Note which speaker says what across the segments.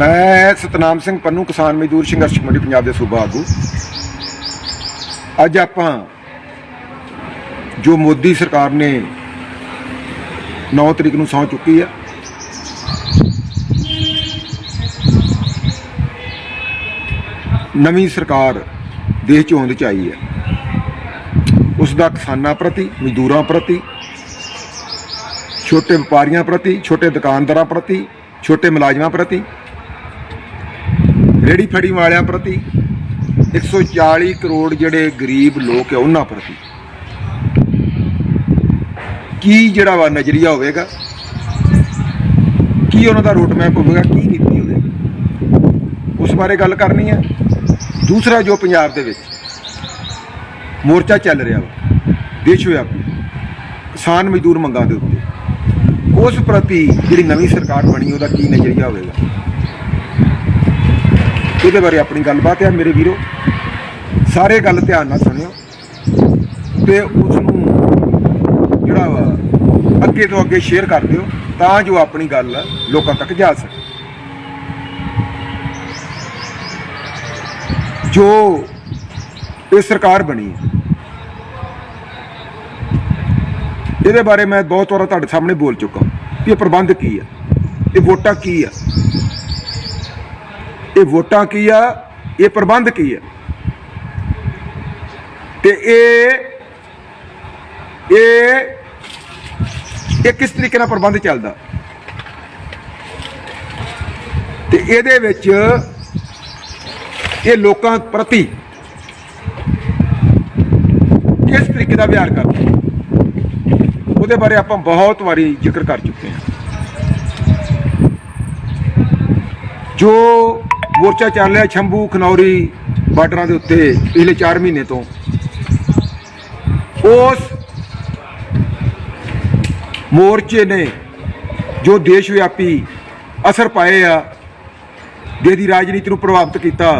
Speaker 1: ਮੈਂ ਸਤਨਾਮ ਸਿੰਘ ਪੰਨੂ, ਕਿਸਾਨ ਮਜ਼ਦੂਰ ਸੰਘਰਸ਼ ਕਮੇਟੀ, ਪੰਜਾਬ ਦੇ ਸੂਬਾ ਆਗੂ। ਅੱਜ ਆਪਾਂ ਜੋ ਮੋਦੀ ਸਰਕਾਰ ਨੇ 9 ਤਰੀਕ ਨੂੰ ਸਹੁੰ ਚੁੱਕੀ ਆ, ਨਵੀਂ ਸਰਕਾਰ ਦੇਸ਼ 'ਚ ਹੋਂਦ 'ਚ ਆਈ ਹੈ ਉਸ ਦਾ ਕਿਸਾਨਾਂ ਪ੍ਰਤੀ, ਮਜ਼ਦੂਰਾਂ ਪ੍ਰਤੀ, ਛੋਟੇ ਵਪਾਰੀਆਂ ਪ੍ਰਤੀ, ਛੋਟੇ ਦੁਕਾਨਦਾਰਾਂ ਪ੍ਰਤੀ, ਛੋਟੇ ਮੁਲਾਜ਼ਮਾਂ ਪ੍ਰਤੀ ਰੇੜੀ ਫੜੀ ਵਾਲਿਆਂ ਪ੍ਰਤੀ 140 ਕਰੋੜ ਜਿਹੜੇ ਗਰੀਬ ਲੋਕ ਆ ਉਹਨਾਂ ਪ੍ਰਤੀ। ਕੀ ਜਿਹੜਾ ਵਾ ਨਜ਼ਰੀਆ ਹੋਵੇਗਾ? ਕੀ ਉਹਨਾਂ ਦਾ ਰੋਡ ਮੈਪ ਹੋਵੇਗਾ? ਕੀ ਨੀਤੀ ਹੋਵੇਗੀ? ਉਸ ਬਾਰੇ ਗੱਲ ਕਰਨੀ ਹੈ ਦੂਸਰਾ ਜੋ ਪੰਜਾਬ ਦੇ ਵਿੱਚ ਮੋਰਚਾ ਚੱਲ ਰਿਹਾ ਵਾ ਦੇਸ਼ ਵਿਆਪੀ ਕਿਸਾਨ ਮਜ਼ਦੂਰ ਮੰਗਾਂ ਦੇ ਉੱਤੇ, ਉਸ ਪ੍ਰਤੀ ਜਿਹੜੀ ਨਵੀਂ ਸਰਕਾਰ ਬਣੀ, ਉਹਦਾ ਕੀ ਨਜ਼ਰੀਆ ਹੋਵੇਗਾ? ਇਹਦੇ ਬਾਰੇ ਆਪਣੀ ਗੱਲਬਾਤ ਹੈ ਮੇਰੇ ਵੀਰੋ। ਸਾਰੇ ਗੱਲ ਧਿਆਨ ਨਾਲ ਸੁਣਿਓ। ਤੇ ਉਸ ਨੂੰ ਜਿਹੜਾ ਵਾ, ਅੱਗੇ ਤੋਂ ਅੱਗੇ ਸ਼ੇਅਰ ਕਰ ਦਿਓ, ਤਾਂ ਜੋ ਆਪਣੀ ਗੱਲ ਲੋਕਾਂ ਤੱਕ ਜਾ ਸਕੇ। ਜੋ ਇਹ ਸਰਕਾਰ ਬਣੀ ਹੈ। ਇਹਦੇ ਬਾਰੇ ਮੈਂ ਬਹੁਤ ਵਾਰ ਤੁਹਾਡੇ ਸਾਹਮਣੇ ਬੋਲ ਚੁੱਕਾ ਕਿ ਇਹ ਪ੍ਰਬੰਧ ਕੀ ਆ ਇਹ ਵੋਟਾਂ ਕੀ ਆ? ਇਹ ਵੋਟਾਂ ਕੀ ਆ? ਇਹ ਪ੍ਰਬੰਧ ਕੀ ਆ? ਤੇ ਇਹ ਇਹ ਇਹ ਕਿਸ ਤਰੀਕੇ ਨਾਲ ਪ੍ਰਬੰਧ ਚੱਲਦਾ? ਤੇ ਇਹਦੇ ਵਿੱਚ ਇਹ ਲੋਕਾਂ ਪ੍ਰਤੀ ਕਿਸ ਤਰੀਕੇ ਦਾ ਵਿਹਾਰ ਕਰਦੇ ਉਹਦੇ ਬਾਰੇ ਆਪਾਂ ਬਹੁਤ ਵਾਰੀ ਜ਼ਿਕਰ ਕਰ ਚੁੱਕੇ ਹਾਂ। ਜੋ ਮੋਰਚਾ ਚੱਲ ਰਿਹਾ ਸ਼ੰਭੂ ਖਨੌਰੀ ਬਾਰਡਰਾਂ ਦੇ ਉੱਤੇ ਪਿਛਲੇ 4 ਮਹੀਨੇ ਤੋਂ। ਉਸ ਮੋਰਚੇ ਨੇ ਜੋ ਦੇਸ਼ ਵਿਆਪੀ ਅਸਰ ਪਾਏ ਆ ਦੇਸ਼ ਦੀ ਰਾਜਨੀਤੀ ਨੂੰ ਪ੍ਰਭਾਵਿਤ ਕੀਤਾ,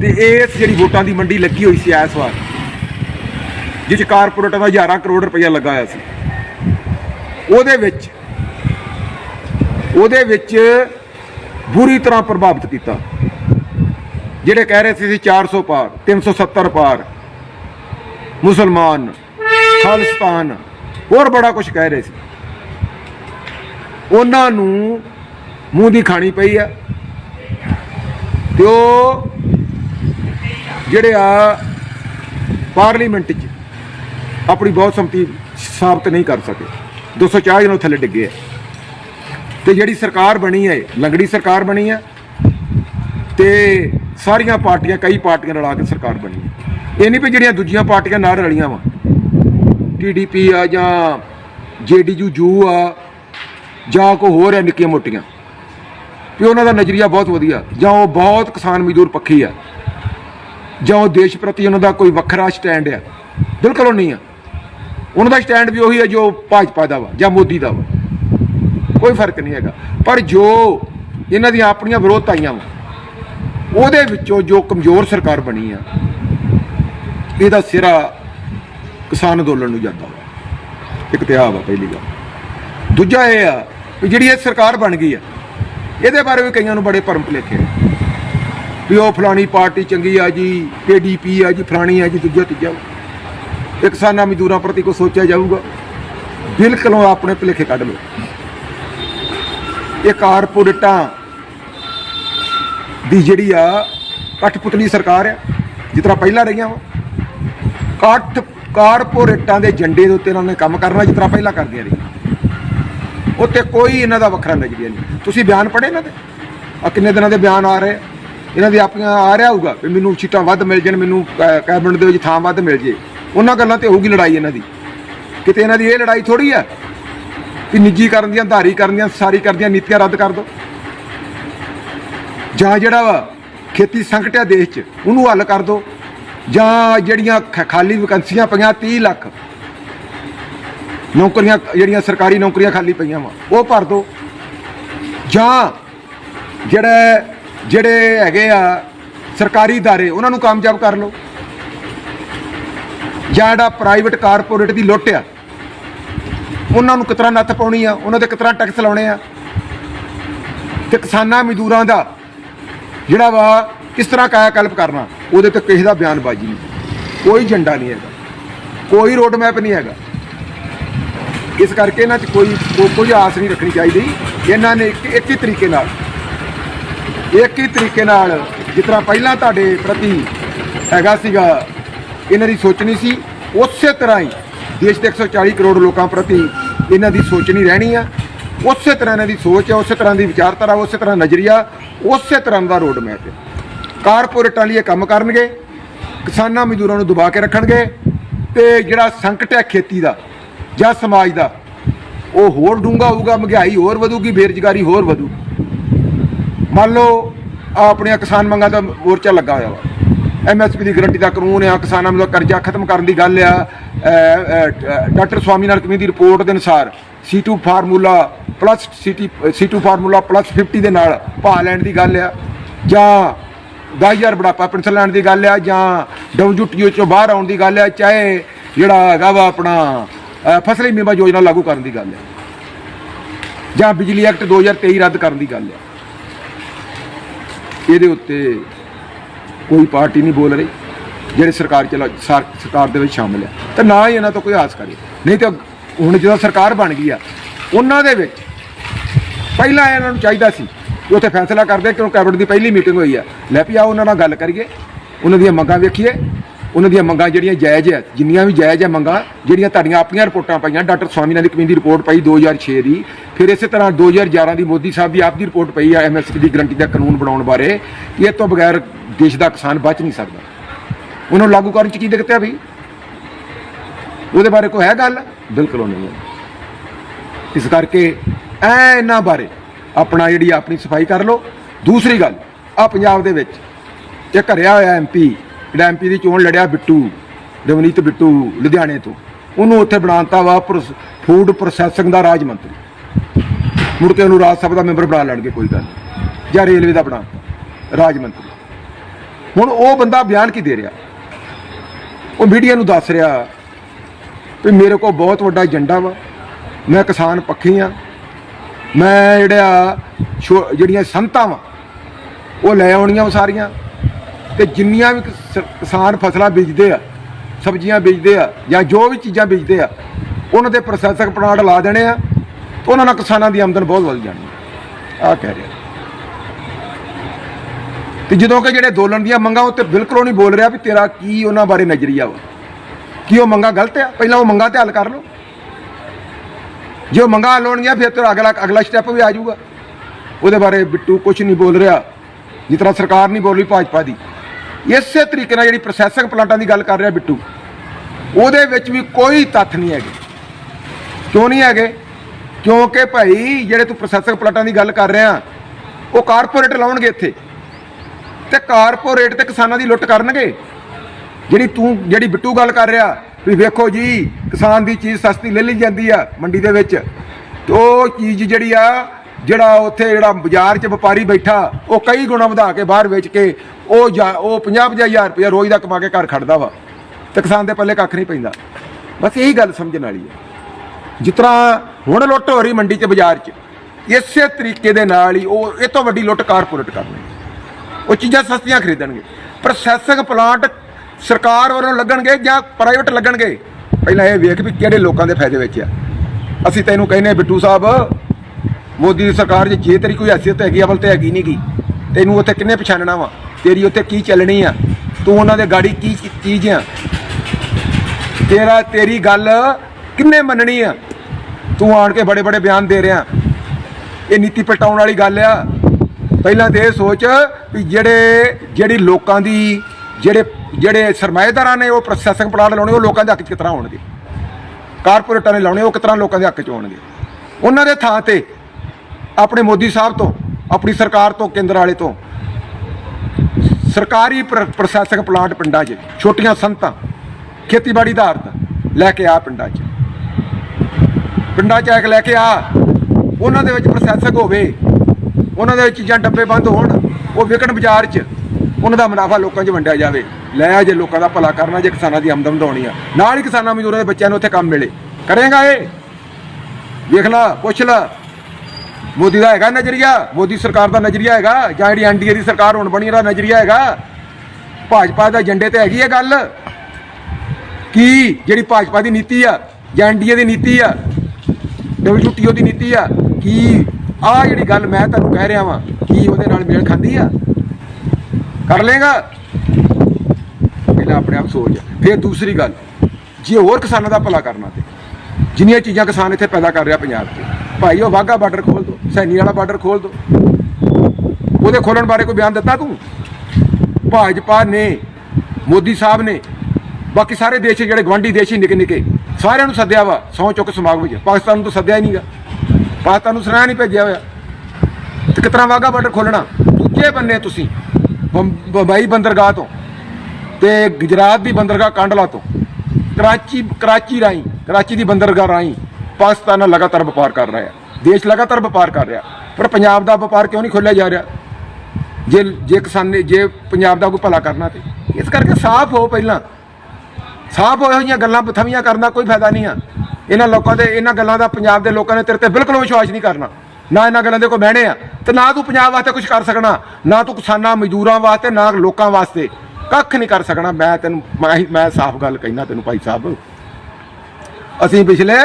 Speaker 1: ਤੇ ਇਸ ਜਿਹੜੀ ਵੋਟਾਂ ਦੀ ਮੰਡੀ ਲੱਗੀ ਹੋਈ ਸੀ ਇਸ ਵਾਰ, ਜਿਸ 'ਚ ਕਾਰਪੋਰੇਟਾਂ ਦਾ ਹਜ਼ਾਰਾਂ ਕਰੋੜ ਰੁਪਇਆ ਲੱਗਾ ਹੋਇਆ ਸੀ। ਉਹਦੇ ਵਿੱਚ ਉਹਦੇ ਵਿੱਚ ਬੁਰੀ ਤਰ੍ਹਾਂ ਪ੍ਰਭਾਵਿਤ ਕੀਤਾ। ਜਿਹੜੇ ਕਹਿ ਰਹੇ ਸੀ ਅਸੀਂ 400 ਪਾਰ 370 ਪਾਰ, ਮੁਸਲਮਾਨ, ਖਾਲਿਸਤਾਨ, ਹੋਰ ਬੜਾ ਕੁਝ ਕਹਿ ਰਹੇ ਸੀ। ਉਹਨਾਂ ਨੂੰ ਮੂੰਹ ਦੀ ਖਾਣੀ ਪਈ ਆ। ਤੇ ਉਹ ਜਿਹੜੇ ਆ ਪਾਰਲੀਮੈਂਟ 'ਚ ਆਪਣੀ ਬਹੁਤ ਸੰਮਤੀ ਸਾਬਤ ਨਹੀਂ ਕਰ ਸਕੇ। 240 ਜਣੋਂ ਥੱਲੇ ਡਿੱਗੇ ਆ। ਤੇ ਜਿਹੜੀ ਸਰਕਾਰ ਬਣੀ ਹੈ, ਲੰਗੜੀ ਸਰਕਾਰ ਬਣੀ ਹੈ ਤੇ ਸਾਰੀਆਂ ਪਾਰਟੀਆਂ, ਕਈ ਪਾਰਟੀਆਂ ਰਲਾ ਕੇ ਸਰਕਾਰ ਬਣੀ ਹੈ। ਇਹ ਨਹੀਂ ਵੀ ਜਿਹੜੀਆਂ ਦੂਜੀਆਂ ਪਾਰਟੀਆਂ ਨਾਲ ਰਲੀਆਂ ਵਾ। ਟੀਡੀਪੀ ਆ ਜਾਂ ਜੇਡੀਯੂ ਜੂ ਆ ਜਾਂ ਕੋ ਹੋਰ ਹੈ ਨਿੱਕੀਆਂ ਮੋਟੀਆਂ। ਵੀ ਉਹਨਾਂ ਦਾ ਨਜ਼ਰੀਆ ਬਹੁਤ ਵਧੀਆ। ਜਾਂ ਉਹ ਬਹੁਤ ਕਿਸਾਨ ਮਜ਼ਦੂਰ ਪੱਖੀ ਆ। ਜਾਂ ਉਹ ਦੇਸ਼ ਪ੍ਰਤੀ ਉਹਨਾਂ ਦਾ ਕੋਈ ਵੱਖਰਾ ਸਟੈਂਡ ਆ। ਬਿਲਕੁਲ ਉਹ ਨਹੀਂ ਆ। ਉਹਨਾਂ ਦਾ ਸਟੈਂਡ ਵੀ ਉਹੀ ਹੈ ਜੋ ਭਾਜਪਾ ਦਾ ਵਾ ਜਾਂ ਮੋਦੀ ਦਾ ਵਾ। ਕੋਈ ਫ਼ਰਕ ਨਹੀਂ ਹੈਗਾ। ਪਰ ਜੋ ਇਹਨਾਂ ਦੀਆਂ ਆਪਣੀਆਂ ਵਿਰੋਧਤਾਈਆਂ ਵਾ, ਉਹਦੇ ਵਿੱਚੋਂ ਜੋ ਕਮਜ਼ੋਰ ਸਰਕਾਰ ਬਣੀ ਆ, ਇਹਦਾ ਸਿਰਾ ਕਿਸਾਨ ਅੰਦੋਲਨ ਨੂੰ ਜਾਂਦਾ ਵਾ। ਇੱਕ ਤੇ ਆ ਵਾ ਪਹਿਲੀ ਗੱਲ। ਦੂਜਾ ਇਹ ਆ ਵੀ ਜਿਹੜੀ ਇਹ ਸਰਕਾਰ ਬਣ ਗਈ ਆ, ਇਹਦੇ ਬਾਰੇ ਵੀ ਕਈਆਂ ਨੂੰ ਬੜੇ ਭਰਮ ਭੁਲੇਖੇ ਆ। ਵੀ ਉਹ ਫਲਾਣੀ ਪਾਰਟੀ ਚੰਗੀ ਆ ਜੀ ਪੀਡੀਪੀ ਆ ਜੀ, ਫਲਾਣੀ ਆ ਜੀ, ਦੂਜਾ ਤੀਜਾ। ਇਹ ਕਿਸਾਨਾਂ ਮਜ਼ਦੂਰਾਂ ਪ੍ਰਤੀ ਕੋ ਸੋਚਿਆ ਜਾਊਗਾ? ਬਿਲਕੁਲ ਉਹ ਆਪਣੇ ਭੁਲੇਖੇ ਕੱਢ ਲਓ। ਇਹ ਕਾਰਪੋਰੇਟਾਂ ਦੀ ਜਿਹੜੀ ਆ ਕਠਪੁਤਲੀ ਸਰਕਾਰ ਆ, ਜਿਸ ਤਰ੍ਹਾਂ ਪਹਿਲਾਂ ਰਹੀਆਂ ਵਾ ਕੱਠ ਕਾਰਪੋਰੇਟਾਂ ਦੇ ਝੰਡੇ ਦੇ ਉੱਤੇ ਇਹਨਾਂ ਨੇ ਕੰਮ ਕਰਨਾ, ਜਿਸ ਤਰ੍ਹਾਂ ਪਹਿਲਾਂ ਕਰਦੀਆਂ ਰਹੀਆਂ। ਉੱਤੇ ਕੋਈ ਇਹਨਾਂ ਦਾ ਵੱਖਰਾ ਨਜ਼ਰੀਆ ਨਹੀਂ। ਤੁਸੀਂ ਬਿਆਨ ਪੜ੍ਹੇ ਇਹਨਾਂ ਦੇ? ਆ ਕਿੰਨੇ ਦਿਨਾਂ ਦੇ ਬਿਆਨ ਆ ਰਹੇ? ਇਹਨਾਂ ਦੀ ਆਪਣੀਆਂ ਆ ਰਿਹਾ ਹੋਊਗਾ ਵੀ ਮੈਨੂੰ ਸੀਟਾਂ ਵੱਧ ਮਿਲ ਜਾਣ, ਮੈਨੂੰ ਕੈ- ਕੈਬਨਿਟ ਦੇ ਵਿੱਚ ਥਾਂ ਵੱਧ ਮਿਲ ਜੇ। ਉਹਨਾਂ ਗੱਲਾਂ ਤੇ ਹੋਊਗੀ ਲੜਾਈ ਇਹਨਾਂ ਦੀ। ਕਿਤੇ ਇਹਨਾਂ ਦੀ ਇਹ ਲੜਾਈ ਥੋੜੀ ਆ ਕਿ ਨਿੱਜੀ ਕਰਨ ਦੀਆਂ ਧਾਰੀ ਕਰਨ ਦੀਆਂ ਸਾਰੀ ਕਰਦੀਆਂ ਨੀਤੀਆਂ ਰੱਦ ਕਰ ਦੋ ਜਾਂ ਜਿਹੜਾ ਵਾ ਖੇਤੀ ਸੰਕਟ ਆ ਦੇਸ਼ 'ਚ ਉਹਨੂੰ ਹੱਲ ਕਰ ਦੋ ਜਾਂ ਜਿਹੜੀਆਂ ਖ- ਖਾਲੀ ਵੈਕੰਸੀਆਂ ਪਈਆਂ 30 ਲੱਖ ਨੌਕਰੀਆਂ ਜਿਹੜੀਆਂ ਸਰਕਾਰੀ ਨੌਕਰੀਆਂ ਖਾਲੀ ਪਈਆਂ ਵਾ ਉਹ ਭਰ ਦੋ ਜਾਂ ਜਿਹੜੇ ਜਿਹੜੇ ਹੈਗੇ ਆ ਸਰਕਾਰੀ ادارے ਉਹਨਾਂ ਨੂੰ ਕਾਮਯਾਬ ਕਰ ਲਓ ਜਾਂ ਜਿਹੜਾ ਪ੍ਰਾਈਵੇਟ ਕਾਰਪੋਰੇਟ ਦੀ ਲੁੱਟ ਆ ਉਹਨਾਂ ਨੂੰ ਕਿਤਰਾ ਨੱਥ ਪਾਉਣੀ ਆ, ਉਹਨਾਂ ਤੇ ਕਿਤਰਾ ਟੈਕਸ ਲਾਉਣੇ ਆ। ਤੇ ਕਿਸਾਨਾਂ ਮਜ਼ਦੂਰਾਂ ਦਾ ਜਿਹੜਾ ਵਾ ਕਿਸ ਤਰ੍ਹਾਂ ਕਾਇਆ ਕਲਪ ਕਰਨਾ, ਉਹਦੇ ਤੇ ਕਿਸੇ ਦਾ ਬਿਆਨਬਾਜ਼ੀ ਨਹੀਂ। ਕੋਈ ਏਜੰਡਾ ਨਹੀਂ ਹੈਗਾ, ਕੋਈ ਰੋਡ ਮੈਪ ਨਹੀਂ ਹੈਗਾ। ਇਸ ਕਰਕੇ ਇਹਨਾਂ 'ਚ ਕੋਈ ਕੋ- ਕੋਈ ਆਸ ਨਹੀਂ ਰੱਖਣੀ ਚਾਹੀਦੀ। ਇਹਨਾਂ ਨੇ ਇੱਕ ਇੱਕ ਹੀ ਤਰੀਕੇ ਨਾਲ ਇੱਕ ਹੀ ਤਰੀਕੇ ਨਾਲ ਜਿਸ ਤਰ੍ਹਾਂ ਪਹਿਲਾਂ ਤੁਹਾਡੇ ਪ੍ਰਤੀ ਹੈਗਾ ਸੀਗਾ, ਇਹਨਾਂ ਦੀ ਸੋਚਣੀ ਸੀ, ਉਸੇ ਤਰ੍ਹਾਂ ਹੀ ਦੇਸ਼ ਦੇ 140 ਕਰੋੜ ਲੋਕਾਂ ਪ੍ਰਤੀ ਇਹਨਾਂ ਦੀ ਸੋਚਣੀ ਰਹਿਣੀ ਆ। ਉਸੇ ਤਰ੍ਹਾਂ ਇਹਨਾਂ ਦੀ ਸੋਚ ਹੈ ਉਸੇ ਤਰ੍ਹਾਂ ਦੀ ਵਿਚਾਰਧਾਰਾ, ਉਸੇ ਤਰ੍ਹਾਂ ਨਜ਼ਰੀਆ, ਉਸੇ ਤਰ੍ਹਾਂ ਦਾ ਰੋਡ ਮੈਪ ਹੈ ਕਾਰਪੋਰੇਟਾਂ ਲਈ ਇਹ ਕੰਮ ਕਰਨਗੇ, ਕਿਸਾਨਾਂ ਮਜ਼ਦੂਰਾਂ ਨੂੰ ਦਬਾ ਕੇ ਰੱਖਣਗੇ ਤੇ ਜਿਹੜਾ ਸੰਕਟ ਹੈ ਖੇਤੀ ਦਾ ਜਾਂ ਸਮਾਜ ਦਾ, ਉਹ ਹੋਰ ਡੂੰਘਾ ਹੋਊਗਾ, ਮਹਿੰਗਾਈ ਹੋਰ ਵਧੂਗੀ, ਬੇਰੁਜ਼ਗਾਰੀ ਹੋਰ ਵਧੂ ਮੰਨ ਲਓ ਆਪਣੀਆਂ ਕਿਸਾਨ ਮੰਗਾਂ ਦਾ ਮੋਰਚਾ ਲੱਗਾ ਹੋਇਆ ਵਾ। ਐਮਐਸਪੀ ਦੀ ਗਰੰਟੀ ਦਾ ਕਾਨੂੰਨ ਆ, ਕਿਸਾਨਾਂ ਦਾ ਕਰਜ਼ਾ ਖਤਮ ਕਰਨ ਦੀ ਗੱਲ ਆ ਡਾਕਟਰ ਸਵਾਮੀਨਾਥਨ ਕਮੇਟੀ ਦੀ ਰਿਪੋਰਟ ਦੇ ਅਨੁਸਾਰ C2 ਫਾਰਮੂਲਾ ਪਲੱਸ ਸੀਟੀ C2 ਫਾਰਮੂਲਾ ਪਲੱਸ 50 ਦੇ ਨਾਲ ਭਾਅ ਲੈਣ ਦੀ ਗੱਲ ਆ ਜਾਂ 10000 ਬੁਢਾਪਾ ਪੈਨਸ਼ਨ ਲੈਣ ਦੀ ਗੱਲ ਆ ਜਾਂ ਡਬਲਯੂਟੀਓ ਚੋਂ ਬਾਹਰ ਆਉਣ ਦੀ ਗੱਲ ਆ ਚਾਹੇ ਜਿਹੜਾ ਹੈਗਾ ਵਾ ਆਪਣਾ ਅਹ, ਫਸਲੀ ਬੀਮਾ ਯੋਜਨਾ ਲਾਗੂ ਕਰਨ ਦੀ ਗੱਲ ਹੈ ਜਾਂ ਬਿਜਲੀ ਐਕਟ 2023 ਰੱਦ ਕਰਨ ਦੀ ਗੱਲ ਆ। ਇਹਦੇ ਉੱਤੇ ਕੋਈ ਪਾਰਟੀ ਨਹੀਂ ਬੋਲ ਰਹੀ। ਜਿਹੜੇ ਸਰਕਾਰ ਚਲਾ ਸਰ- ਸਰਕਾਰ ਦੇ ਵਿੱਚ ਸ਼ਾਮਿਲ ਹੈ। ਤਾਂ ਨਾ ਹੀ ਇਹਨਾਂ ਤੋਂ ਕੋਈ ਆਸ ਕਰੇ। ਨਹੀਂ ਤਾਂ ਹੁਣ ਜਦੋਂ ਸਰਕਾਰ ਬਣ ਗਈ ਆ, ਉਹਨਾਂ ਦੇ ਵਿੱਚ ਪਹਿਲਾਂ ਇਹਨਾਂ ਨੂੰ ਚਾਹੀਦਾ ਸੀ ਕਿ ਉੱਥੇ ਫੈਸਲਾ ਕਰਦੇ ਕਿਉਂ ਕੈਬਨਿਟ ਦੀ ਪਹਿਲੀ ਮੀਟਿੰਗ ਹੋਈ ਆ। ਲੈ ਵੀ ਆਓ ਉਹਨਾਂ ਨਾਲ ਗੱਲ ਕਰੀਏ। ਉਹਨਾਂ ਦੀਆਂ ਮੰਗਾਂ ਵੇਖੀਏ। ਉਹਨਾਂ ਦੀਆਂ ਮੰਗਾਂ ਜਿਹੜੀਆਂ ਜਾਇਜ਼ ਆ, ਜਿੰਨੀਆਂ ਵੀ ਜਾਇਜ਼ ਆ ਮੰਗਾਂ, ਜਿਹੜੀਆਂ ਤੁਹਾਡੀਆਂ ਆਪਣੀਆਂ ਰਿਪੋਰਟਾਂ ਪਾਈਆਂ, ਡਾਕਟਰ ਸਵਾਮੀਨਾਥਨ ਕਮੇਟੀ ਦੀ ਰਿਪੋਰਟ ਪਈ 2006 ਦੀ। ਫਿਰ ਇਸੇ ਤਰ੍ਹਾਂ 2011 ਦੀ ਮੋਦੀ ਸਾਹਿਬ ਦੀ ਆਪ ਦੀ ਰਿਪੋਰਟ ਪਈ ਆ ਐਮਐਸਪੀ ਦੀ ਗਰੰਟੀ ਦਾ ਕਾਨੂੰਨ ਬਣਾਉਣ ਬਾਰੇ। ਕਿ ਇਹ ਤੋਂ ਬਗੈਰ ਦੇਸ਼ ਦਾ ਕਿਸਾਨ ਬਚ ਨਹੀਂ ਸਕਦਾ। ਉਹਨੂੰ ਲਾਗੂ ਕਰਨ ਚ ਕੀ ਦਿੱਕਤ ਹੈ ਵੀ? ਉਹਦੇ ਬਾਰੇ ਕੋਈ ਹੈ ਗੱਲ? ਬਿਲਕੁਲ ਉਹ ਨਹੀਂ ਹੈ। ਇਸ ਕਰਕੇ ਐ ਇਹਨਾਂ ਬਾਰੇ ਆਪਣਾ ਜਿਹੜੀ ਆਪਣੀ ਸਫ਼ਾਈ ਕਰ ਲਓ। ਦੂਸਰੀ ਗੱਲ ਆ ਪੰਜਾਬ ਦੇ ਵਿੱਚ ਇਹ ਘਰਿਆ ਹੋਇਆ ਐਮਪੀ ਜਿਹੜਾ ਐਮਪੀ ਦੀ ਚੋਣ ਲੜਿਆ ਬਿੱਟੂ ਰਵਨੀਤ ਬਿੱਟੂ ਲੁਧਿਆਣੇ ਤੋਂ ਉਹਨੂੰ ਉੱਥੇ ਬਣਾਤਾ ਵਾ ਫੂਡ ਪ੍ਰੋਸੈਸਿੰਗ ਦਾ ਰਾਜ ਮੰਤਰੀ। ਮੁੜ ਕੇ ਉਹਨੂੰ ਰਾਜ ਸਭਾ ਦਾ ਮੈਂਬਰ ਬਣਾ ਲੈਣਗੇ ਕੋਈ ਗੱਲ ਜਾਂ ਰੇਲਵੇ ਦਾ ਬਣਾ ਰਾਜ ਮੰਤਰੀ। ਹੁਣ ਉਹ ਬੰਦਾ ਬਿਆਨ ਕੀ ਦੇ ਰਿਹਾ? ਉਹ ਮੀਡੀਆ ਨੂੰ ਦੱਸ ਰਿਹਾ ਵੀ ਮੇਰੇ ਕੋਲ ਬਹੁਤ ਵੱਡਾ ਏਜੰਡਾ ਵਾ। ਮੈਂ ਕਿਸਾਨ ਪੱਖੀ ਆ। ਮੈਂ ਜਿਹੜਾ ਛੋ- ਜਿਹੜੀਆਂ ਸੰਤਾਂ ਵਾ, ਉਹ ਲੈ ਆਉਣੀਆਂ ਵਾ ਸਾਰੀਆਂ। ਤੇ ਜਿੰਨੀਆਂ ਵੀ ਕਿਸਾਨ ਫਸਲਾਂ ਬੀਜਦੇ ਆ, ਸਬਜ਼ੀਆਂ ਬੀਜਦੇ ਆ, ਜਾਂ ਜੋ ਵੀ ਚੀਜ਼ਾਂ ਬੀਜਦੇ ਆ, ਉਹਨਾਂ ਦੇ ਪ੍ਰੋਸੈਸਕ ਪਲਾਂਟ ਲਾ ਦੇਣੇ ਆ ਉਹਨਾਂ ਨਾਲ ਕਿਸਾਨਾਂ ਦੀ ਆਮਦਨ ਬਹੁਤ ਵੱਧ ਜਾਣੀ ਆ। ਕਹਿ ਰਿਹਾ। ਤੇ ਜਦੋਂ ਕਿ ਜਿਹੜੇ ਅੰਦੋਲਨ ਦੀਆਂ ਮੰਗਾਂ ਉੱਤੇ ਬਿਲਕੁਲ ਉਹ ਨਹੀਂ ਬੋਲ ਰਿਹਾ ਵੀ ਤੇਰਾ ਕੀ ਉਹਨਾਂ ਬਾਰੇ ਨਜ਼ਰੀਆ ਵਾ। ਕੀ ਉਹ ਮੰਗਾਂ ਗਲਤ ਆ? ਪਹਿਲਾਂ ਉਹ ਮੰਗਾਂ ਤੇ ਹੱਲ ਕਰ ਲਓ। ਜੇ ਉਹ ਮੰਗਾਂ ਹੱਲ ਹੋਣਗੀਆਂ, ਫਿਰ ਤੇਰਾ ਅਗਲਾ ਅਗਲਾ ਸਟੈਪ ਵੀ ਆ ਜਾਊਗਾ। ਉਹਦੇ ਬਾਰੇ ਬਿੱਟੂ ਕੁਝ ਨਹੀਂ ਬੋਲ ਰਿਹਾ। ਜਿਸ ਤਰ੍ਹਾਂ ਸਰਕਾਰ ਨਹੀਂ ਬੋਲ ਰਹੀ ਭਾਜਪਾ ਦੀ। ਇਸੇ ਤਰੀਕੇ ਨਾਲ ਜਿਹੜੀ ਪ੍ਰੋਸੈਸਿੰਗ ਪਲਾਂਟਾਂ ਦੀ ਗੱਲ ਕਰ ਰਿਹਾ ਬਿੱਟੂ, ਉਹਦੇ ਵਿੱਚ ਵੀ ਕੋਈ ਤੱਥ ਨਹੀਂ ਹੈਗੇ। ਕਿਉਂ ਨਹੀਂ ਹੈਗੇ? ਕਿਉਂਕਿ ਭਾਈ, ਜਿਹੜੇ ਤੂੰ ਪ੍ਰੋਸੈਸਿੰਗ ਪਲਾਂਟਾਂ ਦੀ ਗੱਲ ਕਰ ਰਿਹਾ, ਉਹ ਕਾਰਪੋਰੇਟ ਲਾਉਣਗੇ ਇੱਥੇ। ਤੇ ਕਾਰਪੋਰੇਟ ਤੇ ਕਿਸਾਨਾਂ ਦੀ ਲੁੱਟ ਕਰਨਗੇ। ਜਿਹੜੀ ਤੂੰ, ਜਿਹੜੀ ਬਿੱਟੂ ਗੱਲ ਕਰ ਰਿਹਾ ਵੀ ਵੇਖੋ ਜੀ, ਕਿਸਾਨ ਦੀ ਚੀਜ਼ ਸਸਤੀ ਲੈ ਲਈ ਜਾਂਦੀ ਆ ਮੰਡੀ ਦੇ ਵਿੱਚ। ਤੇ ਉਹ ਚੀਜ਼ ਜਿਹੜੀ ਆ, ਜਿਹੜਾ ਉੱਥੇ ਜਿਹੜਾ ਬਾਜ਼ਾਰ 'ਚ ਵਪਾਰੀ ਬੈਠਾ, ਉਹ ਕਈ ਗੁਣਾ ਵਧਾ ਕੇ ਬਾਹਰ ਵੇਚ ਕੇ, ਉਹ ਜਾ- ਉਹ 50 ਹਜ਼ਾਰ ਰੁਪਇਆ ਰੋਜ਼ ਦਾ ਕਮਾ ਕੇ ਘਰ ਖੜਦਾ ਵਾ। ਤੇ ਕਿਸਾਨ ਦੇ ਪੱਲੇ ਕੱਖ ਨਹੀਂ ਪੈਂਦਾ। ਬਸ ਇਹੀ ਗੱਲ ਸਮਝਣ ਵਾਲੀ ਹੈ ਜਿਸ ਤਰ੍ਹਾਂ ਹੁਣ ਲੁੱਟ ਹੋ ਰਹੀ ਮੰਡੀ 'ਚ ਬਾਜ਼ਾਰ 'ਚ, ਇਸੇ ਤਰੀਕੇ ਦੇ ਨਾਲ ਹੀ ਉਹ, ਇਹ ਤੋਂ ਵੱਡੀ ਲੁੱਟ ਕਾਰਪੋਰੇਟ ਕਰਨੀ। ਉਹ ਚੀਜ਼ਾਂ ਸਸਤੀਆਂ ਖਰੀਦਣਗੇ। ਪ੍ਰੋਸੈਸਿੰਗ ਪਲਾਂਟ ਸਰਕਾਰ ਵੱਲੋਂ ਲੱਗਣਗੇ ਜਾਂ ਪ੍ਰਾਈਵੇਟ ਲੱਗਣਗੇ? ਪਹਿਲਾਂ ਇਹ ਵੇਖ ਵੀ ਕਿਹੜੇ ਲੋਕਾਂ ਦੇ ਫਾਇਦੇ ਵਿੱਚ ਆ। ਅਸੀਂ ਤੈਨੂੰ ਕਹਿੰਦੇ ਬਿੱਟੂ ਸਾਹਿਬ, ਮੋਦੀ ਦੀ ਸਰਕਾਰ 'ਚ ਜੇ ਤੇਰੀ ਕੋਈ ਹੈਸੀਅਤ ਹੈਗੀ ਅਵਲ ਤੇ ਹੈਗੀ ਨਹੀਂ ਗੀ ਤੈਨੂੰ ਉੱਥੇ ਕਿੰਨੇ ਪਛਾਣਨਾ ਵਾ? ਤੇਰੀ ਉੱਥੇ ਕੀ ਚੱਲਣੀ ਆ? ਤੂੰ ਉਹਨਾਂ ਦੇ ਗਾੜੀ ਕੀ ਚੀਜ਼ ਆ? ਤੇਰਾ, ਤੇਰੀ ਗੱਲ ਕਿੰਨੇ ਮੰਨਣੀ ਆ? ਤੂੰ ਆਣ ਕੇ ਬੜੇ ਬੜੇ ਬਿਆਨ ਦੇ ਰਿਹਾ। ਇਹ ਨੀਤੀ ਪਲਟਾਉਣ ਵਾਲੀ ਗੱਲ ਆ। ਪਹਿਲਾਂ ਤੇ ਇਹ ਸੋਚ ਵੀ ਜਿਹੜੇ, ਜਿਹੜੀ ਲੋਕਾਂ ਦੀ, ਜਿਹੜੇ ਜਿਹੜੇ ਸਰਮਾਏਦਾਰਾਂ ਨੇ ਉਹ ਪ੍ਰੋਸੈਸਿੰਗ ਪਲਾਂਟ ਲਾਉਣੇ, ਉਹ ਲੋਕਾਂ ਦੇ ਹੱਕ 'ਚ ਕਿਸ ਤਰ੍ਹਾਂ ਹੋਣਗੇ ਕਾਰਪੋਰੇਟਾਂ ਨੇ ਲਾਉਣੇ, ਉਹ ਕਿਸ ਤਰ੍ਹਾਂ ਲੋਕਾਂ ਦੇ ਹੱਕ 'ਚ ਹੋਣਗੇ ਉਹਨਾਂ ਦੇ ਥਾਂ ਤੇ ਆਪਣੇ ਮੋਦੀ ਸਾਹਿਬ ਤੋਂ, ਆਪਣੀ ਸਰਕਾਰ ਤੋਂ, ਕੇਂਦਰ ਵਾਲੇ ਤੋਂ, ਸਰਕਾਰੀ ਪ੍ਰ- ਪ੍ਰੋਸੈਸਿੰਗ ਪਲਾਂਟ ਪਿੰਡਾਂ 'ਚ, ਛੋਟੀਆਂ ਸੰਤਾਂ, ਖੇਤੀਬਾੜੀ ਆਧਾਰਿਤ ਲੈ ਕੇ ਆ ਪਿੰਡਾਂ 'ਚ। ਪਿੰਡਾਂ 'ਚ ਆ ਲੈ ਕੇ ਆ। ਉਹਨਾਂ ਦੇ ਵਿੱਚ ਪ੍ਰੋਸੈਸਿੰਗ ਹੋਵੇ। ਉਹਨਾਂ ਦੇ ਚੀਜ਼ਾਂ ਡੱਬੇ ਬੰਦ ਹੋਣ, ਉਹ ਵਿਕਣ ਬਾਜ਼ਾਰ 'ਚ, ਉਹਨਾਂ ਦਾ ਮੁਨਾਫਾ ਲੋਕਾਂ 'ਚ ਵੰਡਿਆ ਜਾਵੇ। ਲੈ ਆ ਜੇ ਲੋਕਾਂ ਦਾ ਭਲਾ ਕਰਨਾ, ਜੇ ਕਿਸਾਨਾਂ ਦੀ ਆਮਦਨ ਵਧਾਉਣੀ ਆ। ਨਾਲ ਹੀ ਕਿਸਾਨਾਂ ਮਜ਼ਦੂਰਾਂ ਦੇ ਬੱਚਿਆਂ ਨੂੰ ਉੱਥੇ ਕੰਮ ਮਿਲੇ। ਕਰੇਗਾ ਇਹ? ਵੇਖ ਲਾ, ਪੁੱਛ ਲਾ। ਮੋਦੀ ਦਾ ਹੈਗਾ ਨਜ਼ਰੀਆ, ਮੋਦੀ ਸਰਕਾਰ ਦਾ ਨਜ਼ਰੀਆ ਹੈਗਾ, ਜਾਂ ਜਿਹੜੀ ਐਨਡੀਏ ਦੀ ਸਰਕਾਰ ਹੁਣ ਬਣੀ ਦਾ ਨਜ਼ਰੀਆ ਹੈਗਾ। ਭਾਜਪਾ ਦੇ ਏਜੰਡੇ ਤੇ ਹੈਗੀ ਹੈ ਗੱਲ। ਕੀ ਜਿਹੜੀ ਭਾਜਪਾ ਦੀ ਨੀਤੀ ਆ, ਜਾਂ ਐਨਡੀਏ ਦੀ ਨੀਤੀ ਆ, ਡਬਲਯੂਟੀਓ ਦੀ ਨੀਤੀ ਆ, ਕੀ ਆ ਜਿਹੜੀ ਗੱਲ ਮੈਂ ਤੁਹਾਨੂੰ ਕਹਿ ਰਿਹਾ ਵਾਂ, ਕੀ ਉਹਦੇ ਨਾਲ ਮੇਲ ਖਾਂਦੀ ਆ? ਕਰ ਲੇਗਾ ਪਹਿਲਾਂ ਆਪਣੇ ਆਪ ਸੋਚ, ਫਿਰ ਦੂਸਰੀ ਗੱਲ, ਜੇ ਹੋਰ ਕਿਸਾਨਾਂ ਦਾ ਭਲਾ ਕਰਨਾ ਤੇ, ਜਿੰਨੀਆਂ ਚੀਜ਼ਾਂ ਕਿਸਾਨ ਇੱਥੇ ਪੈਦਾ ਕਰ ਰਿਹਾ ਪੰਜਾਬ 'ਚ ਭਾਈ ਉਹ ਵਾਹਗਾ ਬਾਰਡਰ ਖੋਲ ਦੋ, ਸੈਨੀ ਵਾਲਾ ਬਾਰਡਰ ਖੋਲ ਦੋ। ਉਹਦੇ ਖੋਲਣ ਬਾਰੇ ਕੋਈ ਬਿਆਨ ਦਿੱਤਾ ਤੂੰ? ਭਾਜਪਾ ਨੇ, ਮੋਦੀ ਸਾਹਿਬ ਨੇ, ਬਾਕੀ ਸਾਰੇ ਦੇਸ਼ ਜਿਹੜੇ ਗਵਾਂਢੀ ਦੇਸ਼ ਹੀ ਨਿੱਕੇ ਨਿੱਕੇ ਸਾਰਿਆਂ ਨੂੰ ਸੱਦਿਆ ਵਾ ਸੌ ਚੁੱਕ ਸਮਾਗਮ ਵਿੱਚ, ਪਾਕਿਸਤਾਨ ਨੂੰ ਤਾਂ ਸੱਦਿਆ ਹੀ ਨਹੀਂਗਾ ਪਾਕਿਸਤਾਨ ਨੂੰ ਸੁਣਾਇਆ ਨਹੀਂ ਭੇਜਿਆ ਹੋਇਆ। ਤੇ ਕਿਤਨਾ ਵਾਗਾ ਬਾਰਡਰ ਖੋਲਣਾ ਦੂਜੇ ਬੰਨੇ ਤੁਸੀਂ, ਬੰਬ- ਬੰਬਈ ਬੰਦਰਗਾਹ ਤੋਂ ਤੇ ਗੁਜਰਾਤ ਦੀ ਬੰਦਰਗਾਹ ਕਾਂਡਲਾ ਤੋਂ। ਕਰਾਚੀ ਕਰਾਚੀ ਰਾਹੀਂ, ਕਰਾਚੀ ਦੀ ਬੰਦਰਗਾਹ ਰਾਹੀਂ ਪਾਕਿਸਤਾਨ ਨਾਲ ਲਗਾਤਾਰ ਵਪਾਰ ਕਰ ਰਿਹਾ ਹੈ। ਦੇਸ਼ ਲਗਾਤਾਰ ਵਪਾਰ ਕਰ ਰਿਹਾ। ਪਰ ਪੰਜਾਬ ਦਾ ਵਪਾਰ ਕਿਉਂ ਨਹੀਂ ਖੋਲਿਆ ਜਾ ਰਿਹਾ? ਜੇ ਜੇ ਕਿਸਾਨ ਨੇ ਜੇ ਪੰਜਾਬ ਦਾ ਕੋਈ ਭਲਾ ਕਰਨਾ ਤੇ। ਇਸ ਕਰਕੇ ਸਾਫ਼ ਹੋ ਪਹਿਲਾਂ। ਸਾਫ਼ ਹੋ ਹੋਈਆਂ ਗੱਲਾਂ, ਬਥਵੀਆਂ ਕਰਨ ਦਾ ਕੋਈ ਫਾਇਦਾ ਨਹੀਂ ਆ। ਇਹਨਾਂ ਲੋਕਾਂ ਦੇ, ਇਹਨਾਂ ਗੱਲਾਂ ਦਾ ਪੰਜਾਬ ਦੇ ਲੋਕਾਂ ਨੇ ਤੇਰੇ ਤੇ ਬਿਲਕੁਲ ਵਿਸ਼ਵਾਸ ਨਹੀਂ ਕਰਨਾ। ਨਾ ਇਹਨਾਂ ਗੱਲਾਂ ਦੇ ਕੋਈ ਬਹਿਣੇ ਆ। ਤੇ ਨਾ ਤੂੰ ਪੰਜਾਬ ਵਾਸਤੇ ਕੁਝ ਕਰ ਸਕਣਾ। ਨਾ ਤੂੰ ਕਿਸਾਨਾਂ, ਮਜ਼ਦੂਰਾਂ ਵਾਸਤੇ, ਨਾ ਲੋਕਾਂ ਵਾਸਤੇ। ਕੱਖ ਨਹੀਂ ਕਰ ਸਕਣਾ। ਮੈਂ ਤੈਨੂੰ, ਮੈਂ ਮੈਂ ਸਾਫ਼ ਗੱਲ ਕਹਿਣਾ ਤੈਨੂੰ ਭਾਈ ਸਾਹਿਬ। ਅਸੀਂ ਪਿਛਲੇ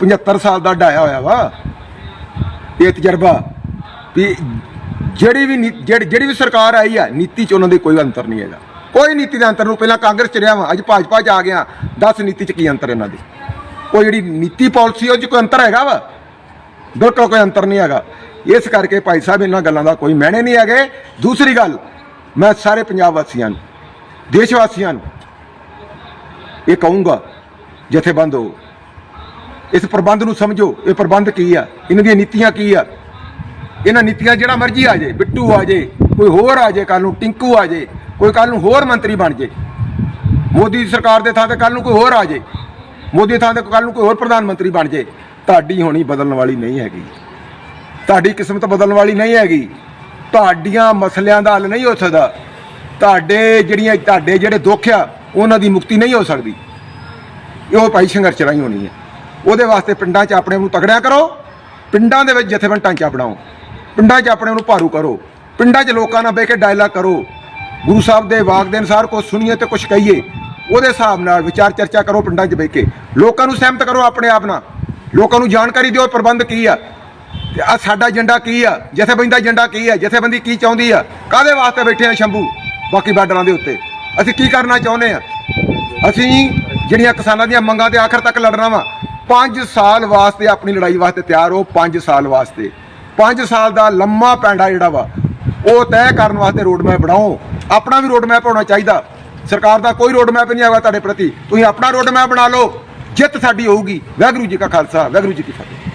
Speaker 1: 75 ਸਾਲ ਦਾ ਡਾਇਆ ਹੋਇਆ ਵਾ। ਇਹ ਤਜਰਬਾ ਵੀ ਜਿਹੜੀ ਵੀ ਨੀ- ਜਿਹੜੀ ਜਿਹੜੀ ਵੀ ਸਰਕਾਰ ਆਈ ਆ, ਨੀਤੀ ਚ ਉਹਨਾਂ ਦੇ ਕੋਈ ਅੰਤਰ ਨਹੀਂ ਹੈਗਾ। ਕੋਈ ਨੀਤੀ ਦਾ ਅੰਤਰ ਨੂੰ ਪਹਿਲਾਂ ਕਾਂਗਰਸ ਚ ਰਿਹਾ ਵਾ। ਅੱਜ ਭਾਜਪਾ ਚ ਆ ਗਿਆ। 10 ਨੀਤੀ ਚ ਕੀ ਅੰਤਰ ਇਹਨਾਂ ਦੀ? ਕੋਈ ਜਿਹੜੀ ਨੀਤੀ ਪਾਲਿਸੀ ਉਹ ਚ ਕੋਈ ਅੰਤਰ ਹੈਗਾ ਵਾ? ਬਿਲਕੁਲ ਕੋਈ ਅੰਤਰ ਨਹੀਂ ਹੈਗਾ। ਇਸ ਕਰਕੇ ਭਾਈ ਸਾਹਿਬ, ਇਹਨਾਂ ਗੱਲਾਂ ਦਾ ਕੋਈ ਮਹਿਣੇ ਨਹੀਂ ਹੈਗੇ। ਦੂਸਰੀ ਗੱਲ, ਮੈਂ ਸਾਰੇ ਪੰਜਾਬ ਵਾਸੀਆਂ ਨੂੰ, ਦੇਸ਼ ਵਾਸੀਆਂ ਨੂੰ ਇਹ ਕਹੂੰਗਾ, ਜਥੇਬੰਦ ਹੋ, ਇਸ ਪ੍ਰਬੰਧ ਨੂੰ ਸਮਝੋ, ਇਹ ਪ੍ਰਬੰਧ ਕੀ ਆ? ਇਹਨਾਂ ਦੀਆਂ ਨੀਤੀਆਂ ਕੀ ਆ? ਇਹਨਾਂ ਨੀਤੀਆਂ ਜਿਹੜਾ ਮਰਜ਼ੀ ਆ ਜਾਏ, ਬਿੱਟੂ ਆ ਜੇ ਕੋਈ ਹੋਰ ਆ ਜਾਏ ਕੱਲ ਨੂੰ ਟਿੰਕੂ ਆ ਜਾਏ, ਕੋਈ ਕੱਲ ਨੂੰ ਹੋਰ ਮੰਤਰੀ ਬਣ ਜਾਏ। ਮੋਦੀ ਸਰਕਾਰ ਦੇ ਥਾਂ ਤੇ ਕੱਲ ਨੂੰ ਕੋਈ ਹੋਰ ਆ ਜੇ ਮੋਦੀ ਥਾਂ ਤੇ ਕੱਲ ਨੂੰ ਕੋਈ ਹੋਰ ਪ੍ਰਧਾਨ ਮੰਤਰੀ ਬਣ ਜੇ, ਤੁਹਾਡੀ ਹੋਣੀ ਬਦਲਣ ਵਾਲੀ ਨਹੀਂ ਹੈਗੀ। ਤੁਹਾਡੀ ਕਿਸਮਤ ਬਦਲਣ ਵਾਲੀ ਨਹੀਂ ਹੈਗੀ। ਤੁਹਾਡੀਆਂ ਮਸਲਿਆਂ ਦਾ ਹੱਲ ਨਹੀਂ ਹੋ ਸਕਦਾ। ਤੁਹਾਡੇ ਜਿਹੜੀਆਂ, ਤੁਹਾਡੇ ਜਿਹੜੇ ਦੁੱਖ ਆ, ਉਹਨਾਂ ਦੀ ਮੁਕਤੀ ਨਹੀਂ ਹੋ ਸਕਦੀ। ਇਹ ਭਾਈ ਸੰਘਰਸ਼ ਰਾਹੀਂ ਹੋਣੀ ਹੈ। ਉਹਦੇ ਵਾਸਤੇ ਪਿੰਡਾਂ 'ਚ ਆਪਣੇ ਨੂੰ ਤਗੜਿਆ ਕਰੋ। ਪਿੰਡਾਂ ਦੇ ਵਿੱਚ ਜਥੇਬੰਦ ਢਾਂਚਾ ਬਣਾਓ। ਪਿੰਡਾਂ 'ਚ ਆਪਣੇ ਨੂੰ ਭਾਰੂ ਕਰੋ। ਪਿੰਡਾਂ 'ਚ ਲੋਕਾਂ ਨਾਲ ਬਹਿ ਕੇ ਡਾਇਲਾਗ ਕਰੋ। ਗੁਰੂ ਸਾਹਿਬ ਦੇ ਵਾਕ ਦੇ ਅਨੁਸਾਰ ਕੁਛ ਸੁਣੀਏ ਤੇ ਕੁਛ ਕਹੀਏ। ਉਹਦੇ ਹਿਸਾਬ ਨਾਲ ਵਿਚਾਰ ਚਰਚਾ ਕਰੋ ਪਿੰਡਾਂ 'ਚ ਬਹਿ ਕੇ। ਲੋਕਾਂ ਨੂੰ ਸਹਿਮਤ ਕਰੋ ਆਪਣੇ ਆਪ ਨਾਲ। ਲੋਕਾਂ ਨੂੰ ਜਾਣਕਾਰੀ ਦਿਓ ਪ੍ਰਬੰਧ ਕੀ ਆ। ਤੇ ਆ ਸਾਡਾ ਏਜੰਡਾ ਕੀ ਆ? ਜਥੇਬੰਦੀ ਦਾ ਏਜੰਡਾ ਕੀ ਆ? ਜਥੇਬੰਦੀ ਕੀ ਚਾਹੁੰਦੀ ਆ? ਕਾਦੇ ਵਾਸਤੇ ਬੈਠੇ ਆ ਸ਼ੰਭੂ? ਬਾਕੀ ਬਾਰਡਰਾਂ ਦੇ ਉੱਤੇ। ਅਸੀਂ ਕੀ ਕਰਨਾ ਚਾਹੁੰਦੇ ਆ? ਅਸੀਂ ਜਿਹੜੀਆਂ ਕਿਸਾਨਾਂ ਦੀਆਂ ਮੰਗਾਂ ਤੇ ਆਖਰ ਤੱਕ ਲੜਨਾ ਵਾ 5 ਸਾਲ ਵਾਸਤੇ ਆਪਣੀ ਲੜਾਈ ਵਾਸਤੇ ਤਿਆਰ ਹੋ 5 ਸਾਲ ਵਾਸਤੇ। 5 ਸਾਲ ਦਾ ਲੰਮਾ ਪੈਂਡਾ ਜਿਹੜਾ ਵਾ, ਉਹ ਤੈਅ ਕਰਨ ਵਾਸਤੇ ਰੋਡ ਮੈਪ ਬਣਾਓ। ਆਪਣਾ ਵੀ ਰੋਡ ਮੈਪ ਹੋਣਾ ਚਾਹੀਦਾ। ਸਰਕਾਰ ਦਾ ਕੋਈ ਰੋਡ ਮੈਪ ਨਹੀਂ ਹੈਗਾ ਤੁਹਾਡੇ ਪ੍ਰਤੀ। ਤੁਸੀਂ ਆਪਣਾ ਰੋਡ ਮੈਪ ਬਣਾ ਲਓ, ਜਿੱਤ ਸਾਡੀ ਹੋਊਗੀ। ਵਾਹਿਗੁਰੂ ਜੀ ਕਾ ਖਾਲਸਾ, ਵਾਹਿਗੁਰੂ ਜੀ ਕੀ ਫਤਿਹ।